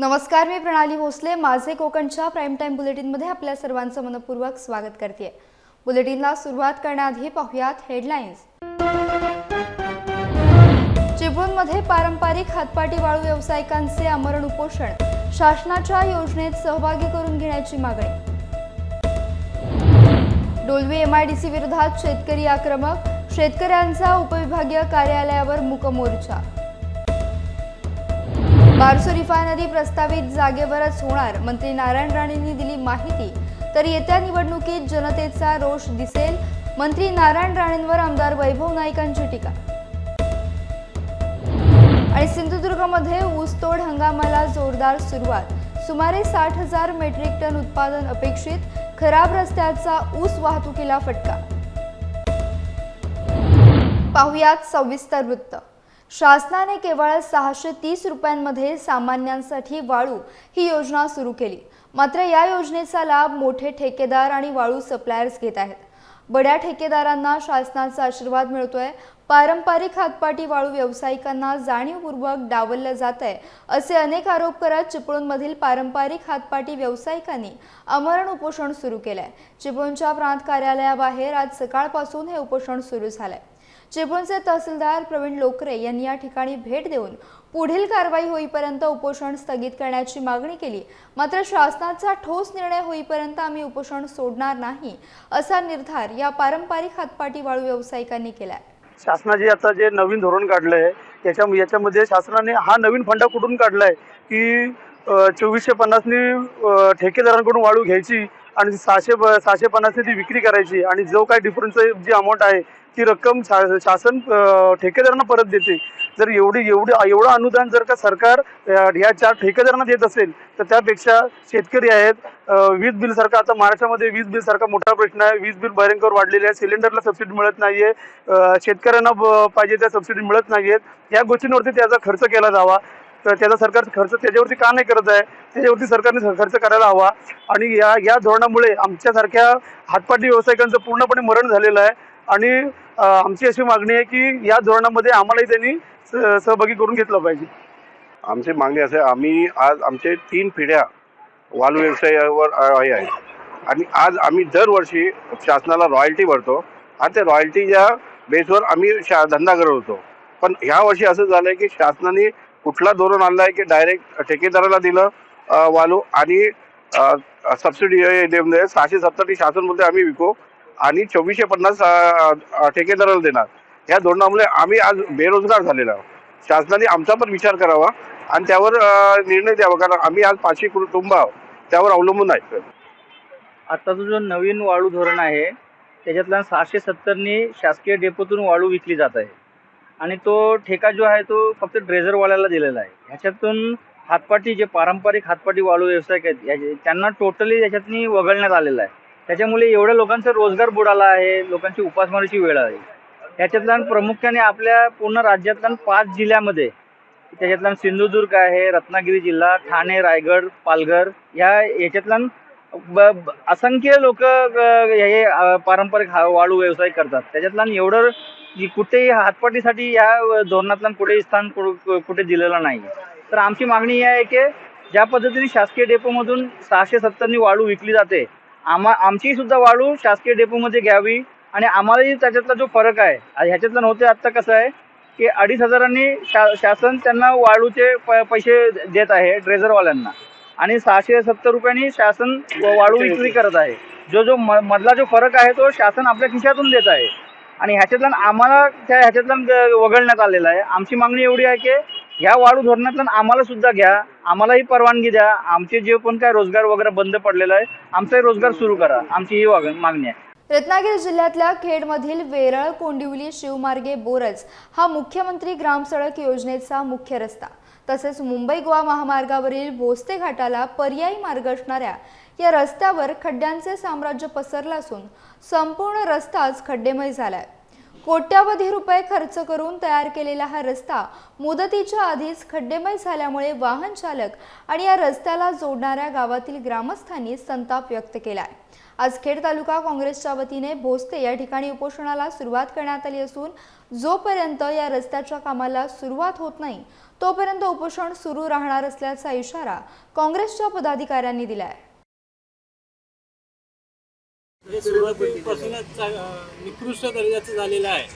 नमस्कार मी प्रणाली भोसले. माझे कोकणच्या प्राईम टाईम बुलेटिनमध्ये आपल्या सर्वांचं मनपूर्वक स्वागत करते. बुलेटिनला सुरुवात करण्याआधी पाहुयात हेडलाईन्स चिपळूणमध्ये पारंपरिक हातपाटी वाळू व्यावसायिकांचे आमरण उपोषण. शासनाच्या योजनेत सहभागी करून घेण्याची मागणी. डोलवी एमआयडीसी विरोधात शेतकरी आक्रमक. शेतकऱ्यांचा उपविभागीय कार्यालयावर मुकमोर्चा. बारसू रिफायनरी प्रस्तावित जागेवरच होणार. मंत्री नारायण राणेंनी दिली माहिती. तर येत्या निवडणुकीत जनतेचा रोष दिसेल. मंत्री नारायण राणेंवर आमदार वैभव नाईकांची टीका. आणि सिंधुदुर्गमध्ये ऊसतोड हंगामाला जोरदार सुरुवात. सुमारे साठ हजार मेट्रिक टन उत्पादन अपेक्षित. खराब रस्त्याचा ऊस वाहतुकीला फटका. पाहुयात सविस्तर वृत्त. शासनाने केवळ सहाशे तीस रुपयांमध्ये सामान्यांसाठी वाळू ही योजना सुरू केली. मात्र या योजनेचा लाभ मोठे ठेकेदार आणि वाळू सप्लायर्स घेत आहेत. बड्या ठेकेदारांना शासनाचा आशीर्वाद मिळतोय. पारंपरिक हातपाटी वाळू व्यावसायिकांना जाणीवपूर्वक डावललं जात आहे असे अनेक आरोप करत चिपळूणमधील पारंपरिक हातपाटी व्यावसायिकांनी आमरण उपोषण सुरू केलंय. चिपळूणच्या प्रांत कार्यालयाबाहेर आज सकाळपासून हे उपोषण सुरू झालंय. चिपळूणचे तहसीलदार प्रवीण लोकरे यांनी या ठिकाणी भेट देऊन पुढील कारवाई होईपर्यंत उपोषण स्थगित करण्याची मागणी केली. मात्र शासनाचा ठोस निर्णय होईपर्यंत आम्ही उपोषण सोडणार नाही असा निर्धार या पारंपरिक हातपाटी वाळू व्यावसायिकांनी केलाय. शासनाचे आता जे नवीन धोरण काढलं आहे त्याच्या याच्यामध्ये शासनाने हा नवीन फंडा कुठून काढलाय की चोवीसशे पन्नासनी ठेकेदारांकडून वाळू घ्यायची आणि सहाशे प- सहाशे पन्नासनी ती विक्री करायची आणि जो काय डिफरन्स जी अमाऊंट आहे ती रक्कम शा- शासन ठेकेदारांना परत देते. जर एवढी एवढी एवढं अनुदान जर का सरकार या ह्या चार ठेकेदारांना देत असेल तर त्यापेक्षा शेतकरी आहेत वीज बिल सारखा आता महाराष्ट्रामध्ये वीज बिल सारखा मोठा प्रश्न आहे. वीज बिल भयंकर वाढलेले आहे. सिलेंडरला सबसिडी मिळत नाहीये. शेतकऱ्यांना ब- पाहिजे त्या सबसिडी मिळत नाहीयेत. या गोष्टींवरती त्याचा खर्च केला जावा. तर त्याचा सरकार खर्च त्याच्यावरती का नाही करत आहे? त्याच्यावरती सरकारने खर्च करायला हवा. आणि या या धोरणामुळे आमच्यासारख्या हातपाटी व्यावसायिकांचं पूर्णपणे मरण झालेलं आहे. आणि आमची अशी मागणी आहे की या धोरणामध्ये आम्हालाही त्यांनी स- सहभागी करून घेतलं पाहिजे. आमची मागणी असे आम्ही आज आमचे तीन पिढ्या वालू व्यवसायावर आहे आहेत. आणि आज आम्ही दरवर्षी शासनाला रॉयल्टी भरतो आणि त्या रॉयल्टीच्या बेसवर आम्ही शा धंदा करत होतो. पण ह्या वर्षी असं झालं आहे की शासनाने कुठला धोरण आणला आहे की डायरेक्ट ठेकेदाराला दिलं वालू आणि सबसिडी म्हणजे सहाशे सत्तर शासन बोलते आम्ही विकू आणि चोवीसशे पन्नास ठेकेदाराला देणार. या धोरणामुळे आम्ही आज बेरोजगार झालेलो आहोत. शासनाने आमचा पण विचार करावा आणि त्यावर निर्णय द्यावा. कारण आम्ही आज पाचशे कुटुंब आहोत. त्यावर अवलंबून आहे. आत्ताचं जो नवीन वाळू धोरण आहे त्याच्यातल्या सहाशे सत्तरनी शासकीय डेपोतून वाळू विकली जात आहे. आणि तो ठेका जो आहे तो फक्त ड्रेझरवाल्याला दिलेला आहे. ह्याच्यातून हातपाटी जे पारंपरिक हातपाटी वाळू व्यावसायिक आहेत याचे- त्यांना टोटली याच्यातनी वगळण्यात आलेलं आहे. त्याच्यामुळे एवढ्या लोकांचा रोजगार बुडाला आहे लोकांची उपासमारीची वेळ आहे. त्याच्यातल्या प्रामुख्याने आपल्या पूर्ण राज्यातल्या पाच जिल्ह्यामध्ये त्याच्यातला सिंधुदुर्ग आहे रत्नागिरी जिल्हा ठाणे रायगड पालघर या याच्यातला ब- असंख्य लोक हे पारंपरिक हा वाळू व्यवसाय करतात. त्याच्यातला एवढं कुठेही हातपाटीसाठी या धोरणातला कुठेही स्थान कुठे दिलेलं नाही. तर आमची मागणी ही आहे की ज्या पद्धतीने शासकीय डेपोमधून सहाशे सत्तरनी वाळू विकली जाते आम्हा आमची सुद्धा वाळू शासकीय डेपोमध्ये घ्यावी. आणि आम्हालाही त्याच्यातला जो फरक आहे ह्याच्यातला नव्हते आत्ता कसं आहे की अडीच हजारांनी शा शासन त्यांना वाळूचे प पैसे देत आहे ड्रेझरवाल्यांना आणि सहाशे सत्तर रुपयांनी शासन वाळू विक्री करत आहे. जो जो म मधला जो फरक आहे तो शासन आपल्या खिशातून देत आहे. आणि ह्याच्यातला आम्हाला त्या ह्याच्यातला वगळण्यात आलेला आहे. आमची मागणी एवढी आहे की ह्या वाळू धोरणातून आम्हाला सुद्धा घ्या. आम्हालाही परवानगी द्या. आमचे जे पण काय रोजगार वगैरे बंद पडलेला आहे आमचाही रोजगार सुरू करा. आमची ही वाग- मागणी आहे. रत्नागिरी जिल्ह्यातल्या खेडमधील वेरळ कोंडिवली शिवमार्गे बोरज हा मुख्यमंत्री ग्रामसडक योजनेचा मुख्य रस्ता. तसेच मुंबई गोवा महामार्गावरील भोसते घाटाला पर्यायी मार्ग असणाऱ्या या रस्त्यावर खड्ड्यांचे साम्राज्य पसरलं असून संपूर्ण रस्ताच खड्डेमय झालाय. कोट्यावधी रुपये खर्च करून तयार केलेला हा रस्ता मुदतीच्या आधीच खड्डेमय झाल्यामुळे वाहन चालक आणि या रस्त्याला जोडणाऱ्या गावातील ग्रामस्थांनी संताप व्यक्त केलाय. आज खेड तालुका काँग्रेसच्या वतीने भोसते या ठिकाणी उपोषणाला सुरुवात करण्यात आली असून जोपर्यंत या रस्त्याच्या कामाला सुरुवात होत नाही तोपर्यंत उपोषण सुरू राहणार असल्याचा इशारा काँग्रेसच्या पदाधिकाऱ्यांनी दिला आहे हे सुरुवातीपासूनच निकृष्ट दर्जाचं झालेलं आहे.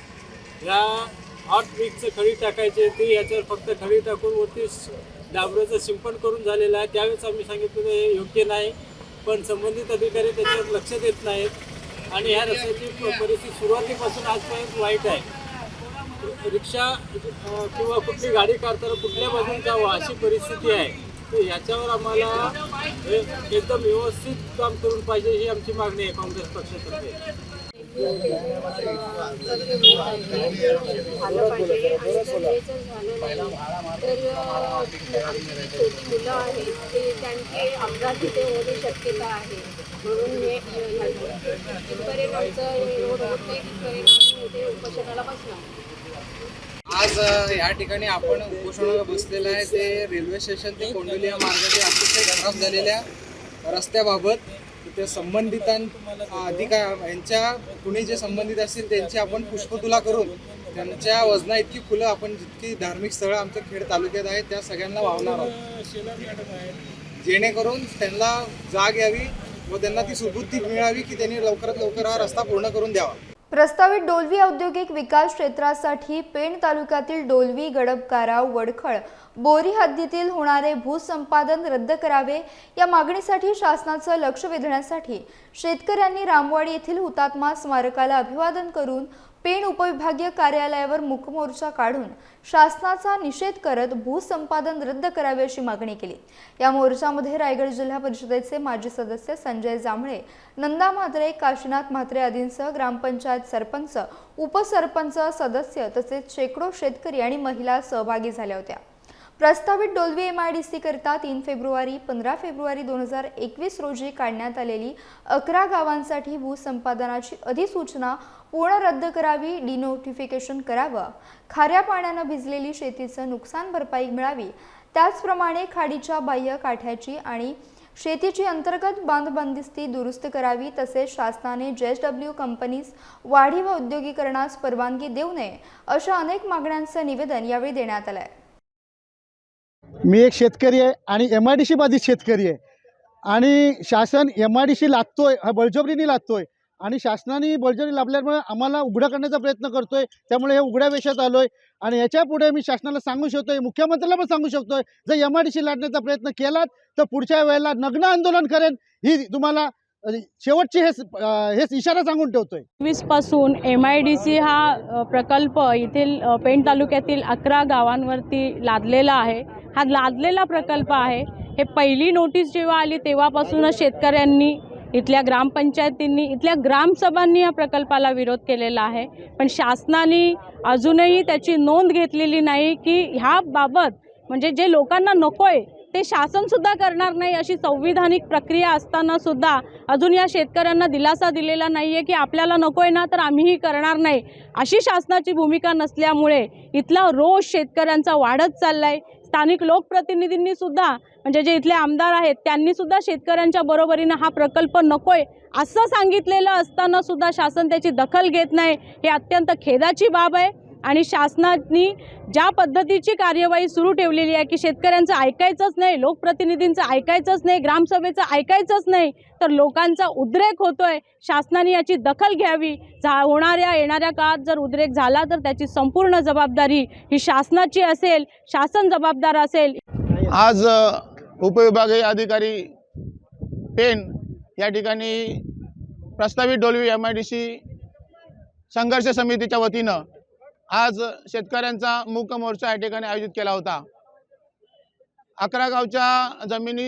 या हॉट मिक्सचं खडी टाकायचे ते याच्यावर फक्त खडी टाकून वरती डाबऱ्याचं शिंपण करून झालेलं आहे. त्यावेळेस आम्ही सांगितलं हे योग्य नाही पण संबंधित अधिकारी त्याच्यावर लक्ष देत नाहीत. आणि ह्या रस्त्याची परिस्थिती सुरुवातीपासून आजपर्यंत वाईट आहे. रिक्षा किंवा कुठली गाडी काढताना कुठल्या बाजून जावं अशी परिस्थिती आहे. तर याच्यावर आम्हाला एकदम व्यवस्थित काम करून पाहिजे ही आमची मागणी आहे काँग्रेस पक्षातर्फे. झालं पाहिजे आणि जर झालं नाही तर आमची छोटी मुलं आहेत ते त्यांचे अपघात तिथे होण्याची शक्यता आहे. म्हणून हे हे आमचं हे रोड होत नाही तिथपर्यंत आम्ही आज या ठिकाणी आपण उपोषणाला बसलेलं आहे. ते रेल्वे स्टेशन ते कोंडोली या मार्गाचे अतिशय खराब झालेल्या रस्त्याबाबत तिथे संबंधितां अधिकार यांच्या कुणी जे संबंधित असतील त्यांची आपण पुष्पतुला करून त्यांच्या वजना इतकी फुलं आपण जितकी धार्मिक स्थळं आमच्या खेड तालुक्यात आहेत त्या सगळ्यांना वाहणार आहोत. जेणेकरून त्यांना जाग यावी व त्यांना ती सुबुद्धी मिळावी की त्यांनी लवकरात लवकर हा रस्ता पूर्ण करून द्यावा. प्रस्तावित डोलवी औद्योगिक विकास क्षेत्रासाठी पेण तालुक्यातील डोलवी गडबकारा वडखळ बोरी हद्दीतील होणारे भूसंपादन रद्द करावे या मागणीसाठी शासनाचं लक्ष वेधण्यासाठी शेतकऱ्यांनी रामवाडी येथील हुतात्मा स्मारकाला अभिवादन करून पेण उपविभागीय कार्यालयावर मुकमोर्चा काढून शासनाचा निषेध करत भूसंपादन रद्द करावे अशी मागणी केली. या मोर्चामध्ये रायगड जिल्हा परिषदेचे माजी सदस्य संजय जांभळे नंदा म्हात्रे काशीनाथ म्हात्रे आदींसह ग्रामपंचायत सरपंच उपसरपंच सदस्य तसेच शेकडो शेतकरी आणि महिला सहभागी झाल्या होत्या. प्रस्तावित Dolvi M I D C करता तीन फेब्रुवारी पंधरा फेब्रुवारी दोन हजार एकवीस रोजी काढण्यात आलेली अकरा गावांसाठी भूसंपादनाची अधिसूचना पूर्ण रद्द करावी डिनोटिफिकेशन करावं खाऱ्या पाण्यानं भिजलेली शेतीचं नुकसान भरपाई मिळावी त्याचप्रमाणे खाडीच्या बाह्य काठ्याची आणि शेतीची अंतर्गत बांधबंदिस्ती दुरुस्त करावी तसेच शासनाने जेस डब्ल्यू कंपनीज वाढीव औद्योगिकरणास परवानगी देऊ नये अशा अनेक मागण्यांचं निवेदन यावेळी देण्यात आलं आहे मी एक शेतकरी आहे आणि एम आय डी सी बाधित शेतकरी आहे. आणि शासन एम आय डी सी लागतोय हा बळजबरीने लागतोय आणि शासनाने बळजरी लाभल्यामुळे आम्हाला उघडं करण्याचा प्रयत्न करतोय. त्यामुळे हे उघड्या वेशात आलोय. आणि याच्यापुढे मी शासनाला सांगू शकतोय मुख्यमंत्र्याला पण सांगू शकतोय जर एम आय डी सी प्रयत्न केलात तर पुढच्या वेळेला नग्न आंदोलन करेन ही तुम्हाला शेवटची हेच हेच इशारा सांगून ठेवतोय. वीसपासून एम आय डी सी हा प्रकल्प येथील पेण तालुक्यातील अकरा गावांवरती लादलेला आहे. हा लादलेला प्रकल्प आहे. हे पहिली नोटीस जेव्हा आली तेव्हापासूनच शेतकऱ्यांनी इथल्या ग्रामपंचायतींनी इथल्या ग्रामसभांनी या प्रकल्पाला विरोध केलेला आहे. पण शासनाने अजूनही त्याची नोंद घेतलेली नाही की ह्या बाबत म्हणजे जे लोकांना नको आहे ते शासनसुद्धा करणार नाही अशी संविधानिक प्रक्रिया असतानासुद्धा अजून या शेतकऱ्यांना दिलासा दिलेला नाही आहे की आपल्याला नको आहे ना तर आम्हीही करणार नाही. अशी शासनाची भूमिका नसल्यामुळे इथला रोष शेतकऱ्यांचा वाढत चालला आहे स्थानिक लोकप्रतिनिधींनी सुद्धा म्हणजे जे इथले आमदार आहेत त्यांनी सुद्धा शेतकऱ्यांच्या बरोबरीनं हा प्रकल्प नकोय असं सांगितलेलं असताना सुद्धा शासन त्याची दखल घेत नाही. हे अत्यंत खेदाची बाब आहे. आणि शासनाने ज्या पद्धतीची कार्यवाही सुरू ठेवलेली आहे की शेतकऱ्यांचं ऐकायचंच नाही लोकप्रतिनिधींचं ऐकायचंच नाही ग्रामसभेचं ऐकायचंच नाही तर लोकांचा उद्रेक होतोय. शासनाने याची दखल घ्यावी. झा होणाऱ्या येणाऱ्या काळात जर उद्रेक झाला तर त्याची संपूर्ण जबाबदारी ही शासनाची असेल शासन जबाबदार असेल. आज उपविभागीय अधिकारी पेन या ठिकाणी प्रस्तावित Dolvi M I D C संघर्ष समितीच्या वतीनं आज शेतकऱ्यांचा मूक मोर्चा या ठिकाणी आयोजित केला होता. अकरा गावच्या जमिनी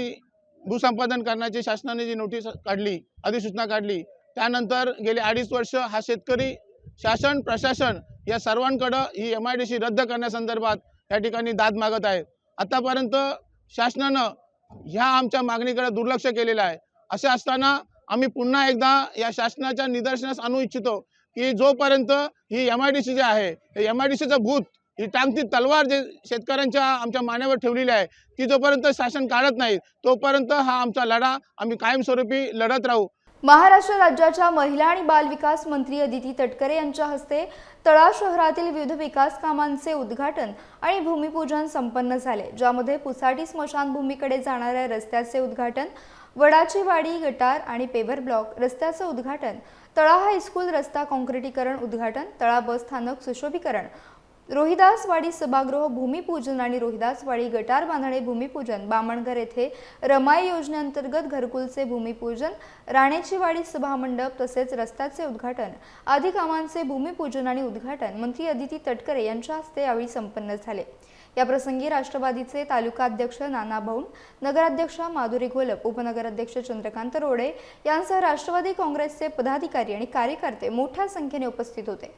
भूसंपादन करण्याची शासनाने जी नोटीस काढली अधिसूचना काढली त्यानंतर गेले अडीच वर्ष हा शेतकरी शासन प्रशासन या सर्वांकडं ही एम आय डी सी रद्द करण्यासंदर्भात या ठिकाणी दाद मागत आहे आतापर्यंत शासनानं ह्या आमच्या मागणीकडे दुर्लक्ष केलेलं आहे. असे असताना आम्ही पुन्हा एकदा या शासनाच्या निदर्शनास आणू इच्छितो. की जोपर्यंत ही एम आय डी सी जे आहे हे एम आय डी सीचं भूत ही टांगती तलवार जे शेतकऱ्यांच्या आमच्या मानेवर ठेवलेली आहे ती जोपर्यंत शासन काढत नाही तोपर्यंत हा आमचा लढा आम्ही कायमस्वरूपी लढत राहू. महाराष्ट्र राज्याच्या महिला आणि बाल विकास मंत्री अदिती तटकरे यांच्या हस्ते तळा शहरातील विविध विकास कामांचे उद्घाटन आणि भूमिपूजन संपन्न झाले ज्यामध्ये पुसाटी स्मशानभूमीकडे जाणाऱ्या रस्त्याचे उद्घाटन वडाची वाडी गटार आणि पेवर ब्लॉक रस्त्याचं उद्घाटन तळा हायस्कूल रस्ता काँक्रिटीकरण उद्घाटन तळा बस स्थानक सुशोभीकरण. रोहिदासवाडी सभागृह भूमिपूजन आणि रोहिदासवाडी गटार बांधणे भूमिपूजन. बामणघर येथे रमाई योजनेअंतर्गत घरकुलचे भूमिपूजन राणेची वाडी सभामंडप तसेच रस्त्याचे उद्घाटन. आदी कामांचे भूमिपूजन आणि उद्घाटन. मंत्री अदिती तटकरे यांच्या हस्ते यावेळी संपन्न झाले. याप्रसंगी राष्ट्रवादीचे तालुका अध्यक्ष नाना भाऊन नगराध्यक्ष माधुरी घोलप उपनगराध्यक्ष चंद्रकांत रोडे यांसह राष्ट्रवादी काँग्रेसचे पदाधिकारी आणि कार्यकर्ते मोठ्या संख्येने उपस्थित होते.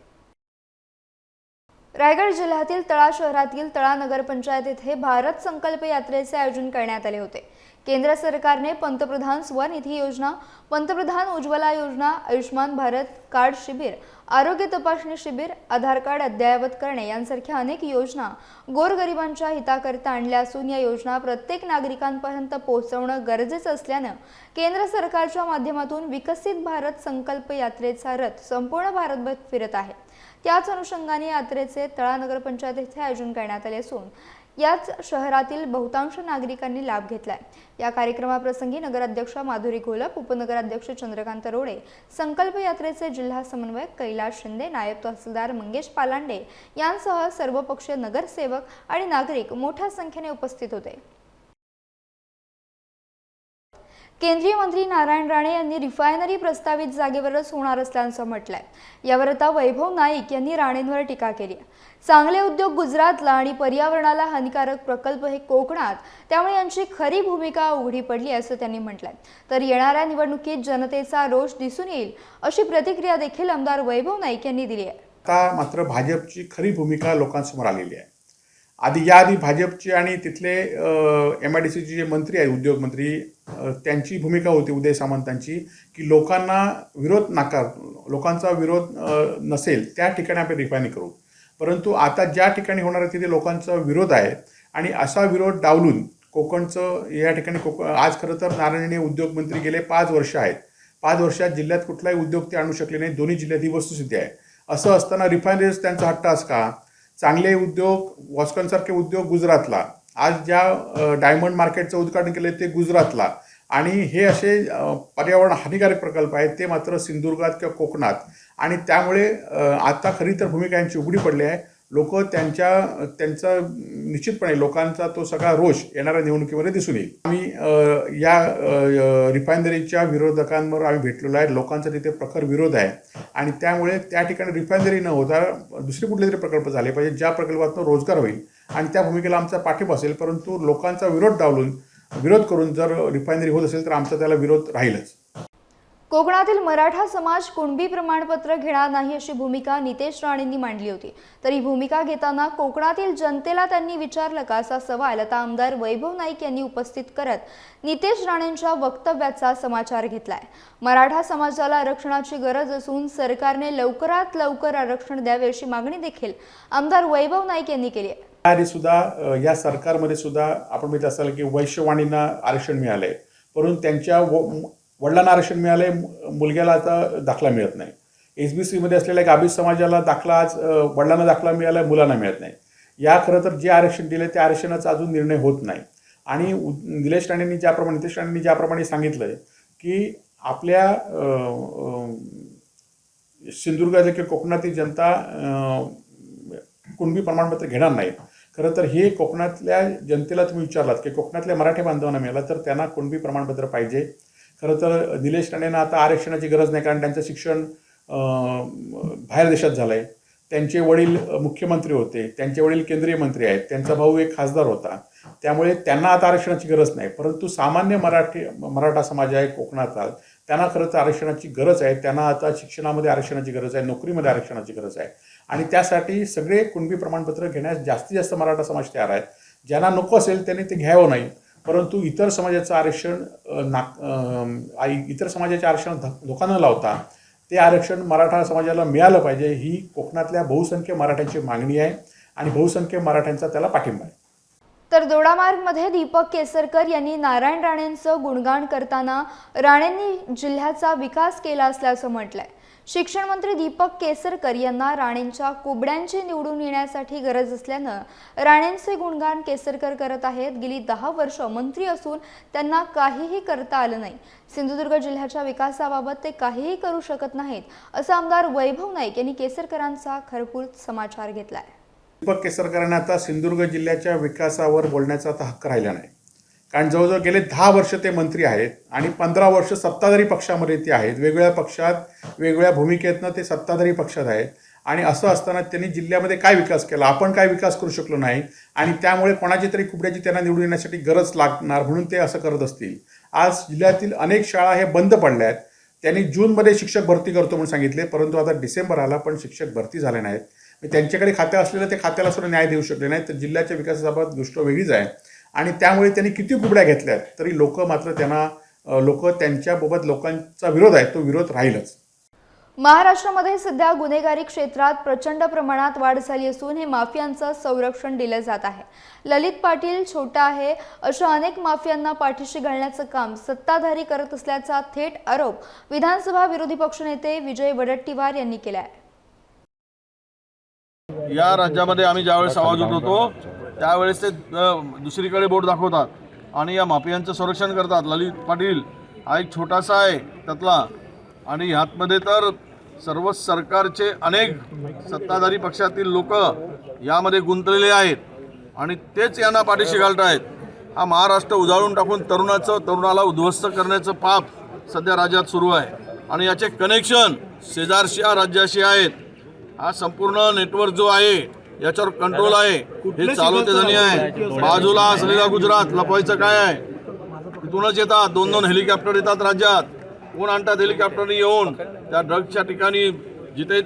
रायगड जिल्ह्यातील तळा शहरातील तळा नगरपंचायत येथे भारत संकल्प यात्रेचे आयोजन करण्यात आले होते. केंद्र सरकारने पंतप्रधान स्वनिधी योजना पंतप्रधान उज्ज्वला योजना आयुष्मान भारत कार्ड शिबिर आरोग्य तपासणी शिबिर आधार कार्ड अद्ययावत करणे यांसारख्या अनेक योजना गोरगरिबांच्या हिताकरिता आणल्या असून या योजना प्रत्येक नागरिकांपर्यंत पोहोचवणं गरजेचं असल्यानं केंद्र सरकारच्या माध्यमातून विकसित भारत संकल्प यात्रेचा रथ संपूर्ण भारतभर फिरत आहे. त्याच अनुषंगाने यात्रेचे तळा नगरपंचायत येथे आयोजन करण्यात आले असून याच शहरातील बहुतांश नागरिकांनी लाभ घेतलाय. या कार्यक्रमाप्रसंगी नगराध्यक्ष माधुरी घोलप उपनगराध्यक्ष चंद्रकांत रोडे संकल्प यात्रेचे जिल्हा समन्वयक कैलास शिंदे नायब तहसीलदार मंगेश पालांडे यांसह सर्वपक्षीय नगरसेवक आणि नागरिक मोठ्या संख्येने उपस्थित होते. केंद्रीय मंत्री नारायण राणे यांनी रिफायनरी प्रस्तावित जागेवरच होणार असल्याचं म्हटलंय. यावर आता वैभव नाईक यांनी राणेंवर टीका केली आहे. चांगले उद्योग गुजरातला आणि पर्यावरणाला हानिकारक प्रकल्प हे कोकणात त्यामुळे यांची खरी भूमिका उघडी पडली असं त्यांनी म्हटलंय. तर येणाऱ्या निवडणुकीत जनतेचा रोष दिसून येईल अशी प्रतिक्रिया देखील आमदार वैभव नाईक यांनी दिली आहे. आता मात्र भाजपची खरी भूमिका लोकांसमोर आलेली आहे? आधी याआधी भाजपची आणि तिथले एम आय डी सीचे जे मंत्री आहेत उद्योगमंत्री त्यांची भूमिका होती उदय सामंतांची की लोकांना विरोध नाकार लोकांचा विरोध नसेल त्या ठिकाणी आपण रिफायनी करू. परंतु आता ज्या ठिकाणी होणार आहे तिथे लोकांचा विरोध आहे आणि असा विरोध डावलून कोकणचं या ठिकाणी कोक आज खरं तर नारायणने उद्योगमंत्री गेले पाच वर्ष आहेत. पाच वर्षात जिल्ह्यात कुठलाही उद्योग ते आणू शकले नाही दोन्ही जिल्ह्यात ही वस्तुस्थिती आहे. असं असताना रिफायनरीज त्यांचा हट्ट असं का? चांगले उद्योग वॉस्कॉनसारखे उद्योग गुजरातला. आज ज्या डायमंड मार्केटचं उद्घाटन केलं ते गुजरातला. आणि हे असे पर्यावरण हानिकारक प्रकल्प आहेत ते मात्र सिंधुदुर्गात किंवा कोकणात. आणि त्यामुळे आता खरी तर भूमिका यांची उघडी पडली आहे. लोक त्यांच्या त्यांचा निश्चितपणे लोकांचा तो सगळा रोष येणाऱ्या निवडणुकीमध्ये दिसून येईल. आम्ही या रिफायनरीच्या विरोधकांवर आम्ही भेटलेलो आहे. लोकांचा तिथे प्रखर विरोध आहे. आणि त्यामुळे त्या ठिकाणी रिफायनरी न होता दुसरे कुठले तरी प्रकल्प झाले पाहिजे ज्या प्रकल्पातून रोजगार होईल आणि त्या भूमिकेला आमचा पाठिंबा असेल. परंतु लोकांचा विरोध डावलून विरोध करून जर रिफायनरी होत असेल तर आमचा त्याला विरोध राहीलच. कोकणातील मराठा समाज कुणबी प्रमाणपत्र घेणार नाही अशी भूमिका नितेश राणेंनी मांडली होती. तर ही भूमिका घेताना कोकणातील जनतेला त्यांनी विचारलं का असा सवाल आता आमदार वैभव नाईक यांनी उपस्थित करत नितेश राणेंच्या वक्तव्याचा समाचार घेतलाय. मराठा समाजाला आरक्षणाची गरज असून सरकारने लवकरात लवकर आरक्षण द्यावे अशी मागणी देखील आमदार वैभव नाईक यांनी केली आहे. याआधी सुद्धा या सरकारमध्ये सुद्धा आपण माहिती असाल की वैश्यवाणींना आरक्षण मिळालंय. परंतु त्यांच्या वडिलांना आरक्षण मिळाले मुलग्याला आता दाखला मिळत नाही. एस बी सीमध्ये असलेल्या गाभीस समाजाला दाखला आज वडिलांना दाखला मिळाला मुलांना मिळत नाही. या खरं तर जे आरक्षण दिले त्या आरक्षणाचा अजून निर्णय होत नाही. आणि निलेश राणेंनी ज्याप्रमाणे नितेश राणेंनी ज्याप्रमाणे सांगितलं की आपल्या अ, सिंधुदुर्गाच्या किंवा कोकणातील जनता कुणबी प्रमाणपत्र घेणार नाही खरं तर हे कोकणातल्या जनतेला तुम्ही विचारलात की कोकणातल्या मराठी बांधवांना मिळाला तर त्यांना कुणबी प्रमाणपत्र पाहिजे? खरं तर निलेश राणेंना आता आरक्षणाची गरज नाही कारण त्यांचं शिक्षण बाहेर देशात झालं आहे त्यांचे वडील मुख्यमंत्री होते त्यांचे वडील केंद्रीय मंत्री आहेत त्यांचा भाऊ एक खासदार होता. त्यामुळे त्यांना आता आरक्षणाची गरज नाही परंतु सामान्य मराठी मराठा समाज आहे कोकणाचा त्यांना खरंच आरक्षणाची गरज आहे त्यांना आता शिक्षणामध्ये आरक्षणाची गरज आहे नोकरीमध्ये आरक्षणाची गरज आहे. आणि त्यासाठी सगळे कुणबी प्रमाणपत्र घेण्यास जास्तीत जास्त मराठा समाज तयार आहेत. ज्यांना नको असेल त्यांनी ते घ्यावं नाही. परंतु इतर समाजाचं आरक्षण ना नाक आई- इतर समाजाचे आरक्षण ध- धोका न लावता ते आरक्षण मराठा समाजाला मिळालं पाहिजे ही कोकणातल्या बहुसंख्य मराठ्यांची मागणी आहे आणि बहुसंख्य मराठ्यांचा त्याला पाठिंबा आहे. तर दोडामार्गमध्ये दीपक केसरकर यांनी नारायण राणेंचं गुणगान करताना राणेंनी जिल्ह्याचा विकास केला असल्याचं म्हटलंय. शिक्षण मंत्री दीपक केसरकर यांना राणेंच्या कुबड्यांची निवडून येण्यासाठी गरज असल्यानं राणेंचे गुणगान केसरकर करत आहेत. गेली दहा वर्ष मंत्री असून त्यांना काहीही करता आलं नाही. सिंधुदुर्ग जिल्ह्याच्या विकासाबाबत ते काहीही करू शकत नाहीत असं आमदार वैभव नाईक यांनी केसरकरांचा खरपूर समाचार घेतलाय. दीपक केसरकरांना आता सिंधुदुर्ग जिल्ह्याच्या विकासावर बोलण्याचा आता हक्क राहिला नाही. कारण जवळजवळ गेले दहा वर्ष ते मंत्री आहेत आणि पंधरा वर्ष सत्ताधारी पक्षामध्ये ते आहेत. वेगवेगळ्या पक्षात वेगवेगळ्या भूमिकेतनं ते सत्ताधारी पक्षात आहेत. आणि असं असताना त्यांनी जिल्ह्यामध्ये काय विकास केला? आपण काय विकास करू शकलो नाही. आणि त्यामुळे कोणाची तरी कुबड्याची त्यांना निवडून येण्यासाठी गरज लागणार म्हणून ते असं करत असतील. आज जिल्ह्यातील अनेक शाळा हे बंद पडल्या आहेत त्यांनी जूनमध्ये शिक्षक भरती करतो म्हणून सांगितले. परंतु आता डिसेंबर आला पण शिक्षक भरती झाले नाहीत. मग त्यांच्याकडे खाते असलेलं ते खात्याला सुद्धा न्याय देऊ शकले नाही तर जिल्ह्याच्या विकासाबाबत गोष्ट वेगळीच आहे. आणि त्यामुळे त्यांनी किती कुबड्या घेतल्यात तरी लोक मात्र त्यांना लोक त्यांच्याबाबत लोकांचा विरोध आहे तो विरोध राहीलच. महाराष्ट्रामध्ये सध्या गुन्हेगारी क्षेत्रात प्रचंड प्रमाणात वाढ झाली असून हे माफियांचं संरक्षण दिलं जात आहे. ललित पाटील छोटा आहे अशा अनेक माफियांना पाठीशी घालण्याचं काम सत्ताधारी करत असल्याचा थेट आरोप विधानसभा विरोधी पक्षनेते विजय वडट्टीवार यांनी केला आहे या राज्यामध्ये आम्ही ज्यावेळेस आवाज उठवतो त्यावेळेस ते दुसरीकडे बोट दाखवतात. आणि या माफियांचं संरक्षण करतात. ललित पाटील हा एक छोटासा आहे त्यातला. आणि ह्यातमध्ये तर सर्व सरकारचे अनेक सत्ताधारी पक्षातील लोक यामध्ये गुंतलेले आहेत. आणि तेच यांना पाठीशी घालत आहेत हा महाराष्ट्र उजाळून टाकून तरुणाचं तरुणाला उद्ध्वस्त करण्याचं पाप सध्या राज्यात सुरू आहे. आणि याचे कनेक्शन शेजारच्या राज्याशी आहेत. हा संपूर्ण नेटवर्क जो आहे याच्यावर कंट्रोल आहे. हे चालवते धनी आहे. बाजूला असलेला गुजरात लपवायचं काय आहे? तिथूनच येतात. दोन दोन हेलिकॉप्टर येतात राज्यात. कोण आणतात हेलिकॉप्टरने येऊन? त्या ड्रग्सच्या ठिकाणी जिथे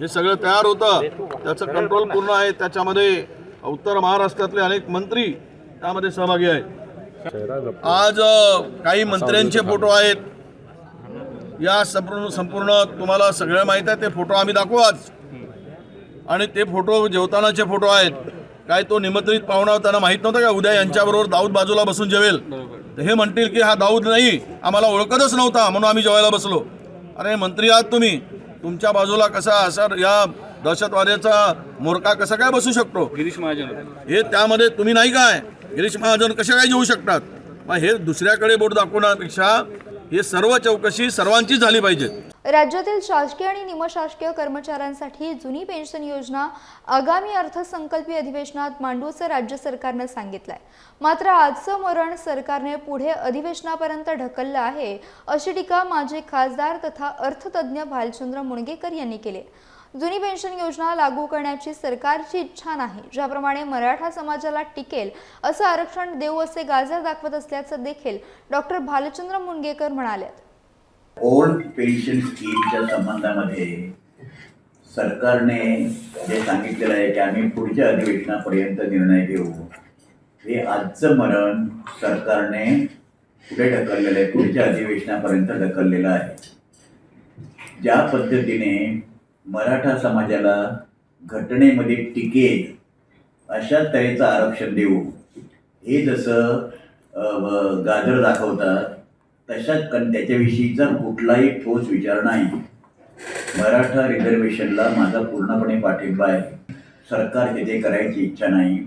हे सगळं तयार होतं त्याचं कंट्रोल पूर्ण आहे. त्याच्यामध्ये उत्तर महाराष्ट्रातले अनेक मंत्री त्यामध्ये सहभागी आहेत. आज काही मंत्र्यांचे फोटो आहेत. या संपूर्ण संपूर्ण तुम्हाला सगळं माहीत आहे. ते फोटो आम्ही दाखवू आज. आणि ते फोटो जेवतानाचे फोटो आहेत. काय तो निमंत्रित पाहुणा त्यांना माहीत नव्हतं का? उद्या यांच्याबरोबर दाऊद बाजूला बसून जेवेल. तर हे म्हणतील की हा दाऊद नाही आम्हाला ओळखतच नव्हता म्हणून आम्ही जेवायला बसलो. अरे मंत्री आहात तुम्ही. तुमच्या बाजूला कसा असा या दहशतवाद्याचा मोरका कसा काय बसू शकतो? गिरीश महाजन हे त्यामध्ये तुम्ही नाही काय? गिरीश महाजन कसे काय जेवू शकतात? मग हे दुसऱ्याकडे बोट दाखवण्यापेक्षा हे सर्व चौकशी सर्वांची झाली पाहिजे. राज्यातील शासकीय आणि निमशासकीय कर्मचाऱ्यांसाठी जुनी पेन्शन योजना आगामी अर्थसंकल्पीय अधिवेशनात मांडूचं राज्य सरकारनं सांगितलंय. मात्र आजचं मरण सरकारने पुढे अधिवेशनापर्यंत ढकललं आहे अशी टीका माजी खासदार तथा अर्थतज्ज्ञ भालचंद्र मुणगेकर यांनी केली जुनी पेन्शन योजना लागू करण्याची सरकारची इच्छा नाही ज्याप्रमाणे मराठा समाजाला टिकेल असं आरक्षण देऊ असे गाजर दाखवत असल्याचं देखील डॉक्टर भालचंद्र मुणगेकर म्हणाले ओल्ड पेन्शन स्कीमच्या संबंधामध्ये सरकारने जे सांगितलेलं आहे की आम्ही पुढच्या अधिवेशनापर्यंत निर्णय घेऊ हे आजचं मरण सरकारने पुढे ढकललेलं आहे पुढच्या अधिवेशनापर्यंत ढकललेलं आहे. ज्या पद्धतीने मराठा समाजाला घटनेमध्ये टिकेल अशा तऱ्हेचं आरक्षण देऊ. हे जसं गाजर दाखवतात तशाच कन त्याच्याविषयीचा कुठलाही ठोस विचार नाही. मराठा रिझर्वेशनला माझा पूर्णपणे पाठिंबा आहे. सरकार तिथे करायची इच्छा नाही.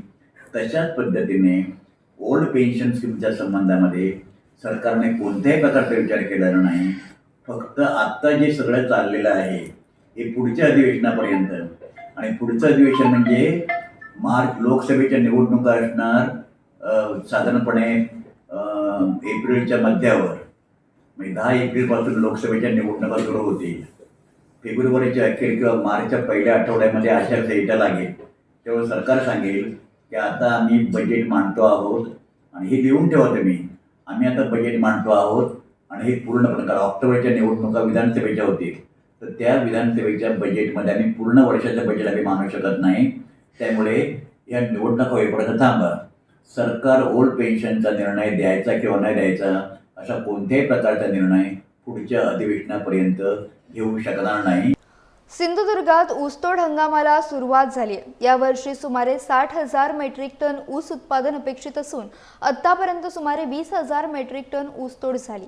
तशाच पद्धतीने ओल्ड पेन्शन स्कीमच्या संबंधामध्ये सरकारने कोणत्याही प्रकारचा विचार केलेला नाही. फक्त आत्ता जे सगळं चाललेलं आहे हे पुढच्या अधिवेशनापर्यंत. आणि पुढचं अधिवेशन म्हणजे मार्च लोकसभेच्या निवडणुका असणार साधारणपणे एप्रिलच्या मध्यावर. म्हणजे दहा एप्रिलपासून लोकसभेच्या निवडणुका सुरू होतील. फेब्रुवारीच्या अखेर किंवा मार्चच्या पहिल्या आठवड्यामध्ये आचारसंहिता लागेल. तेव्हा सरकार सांगेल की आता आम्ही बजेट मांडतो आहोत आणि हे लिहून ठेवा तुम्ही. आम्ही आता बजेट मांडतो आहोत आणि हे पूर्णपणे करा ऑक्टोबरच्या निवडणुका विधानसभेच्या होतील. तर त्या विधानसभेच्या बजेटमध्ये आम्ही पूर्ण वर्षाचं बजेट आम्ही मानू शकत नाही. त्यामुळे या निवडणुका होईपर्यंत थांबा. सरकार ओल्ड पेन्शनचा निर्णय द्यायचा किंवा नाही द्यायचा अशा कोणत्याही प्रकारचा निर्णय पुढच्या अधिवेशनापर्यंत घेऊ शकणार नाही. सिंधुदुर्गात ऊसतोड हंगामाला सुरुवात झाली आहे. यावर्षी सुमारे साठ हजार मेट्रिक टन ऊस उत्पादन अपेक्षित असून आत्तापर्यंत सुमारे वीस हजार मेट्रिक टन ऊसतोड झाली.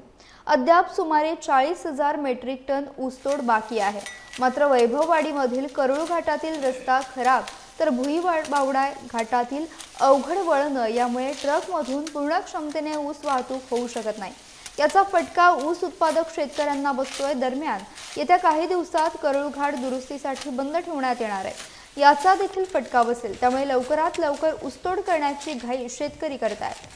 अद्याप सुमारे चाळीस हजार मेट्रिक टन ऊसतोड बाकी आहे. मात्र वैभववाडीमधील करुळ घाटातील रस्ता खराब तर भुईबावडा बावडा घाटातील अवघड वळणं यामुळे ट्रकमधून पूर्ण क्षमतेने ऊस वाहतूक होऊ शकत नाही. याचा फटका ऊस उत्पादक शेतकऱ्यांना बसतोय दरम्यान. येत्या काही दिवसात करुळ दुरुस्तीसाठी बंद ठेवण्यात येणार आहे. याचा देखील फटका बसेल त्यामुळे लवकरात लवकर ऊसतोड करण्याची घाई शेतकरी करतायत.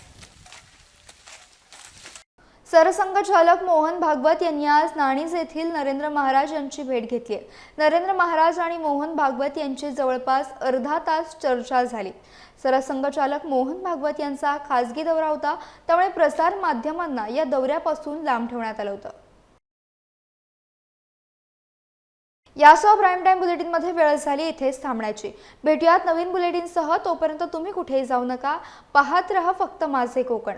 सरसंघचालक मोहन भागवत यांनी आज नाणीज येथील नरेंद्र महाराज यांची भेट घेतली आहे. नरेंद्र महाराज आणि मोहन भागवत यांची जवळपास अर्धा तास चर्चा झाली. सरसंघचालक मोहन भागवत यांचा खासगी दौरा होता त्यामुळे प्रसार माध्यमांना या दौऱ्यापासून लांब ठेवण्यात आलं होतं. यासह प्राईम टाईम बुलेटिनमध्ये वेळ झाली इथेच थांबण्याची. भेटूयात नवीन बुलेटिनसह तोपर्यंत तुम्ही कुठेही जाऊ नका. पाहत रहा फक्त माझे कोकण.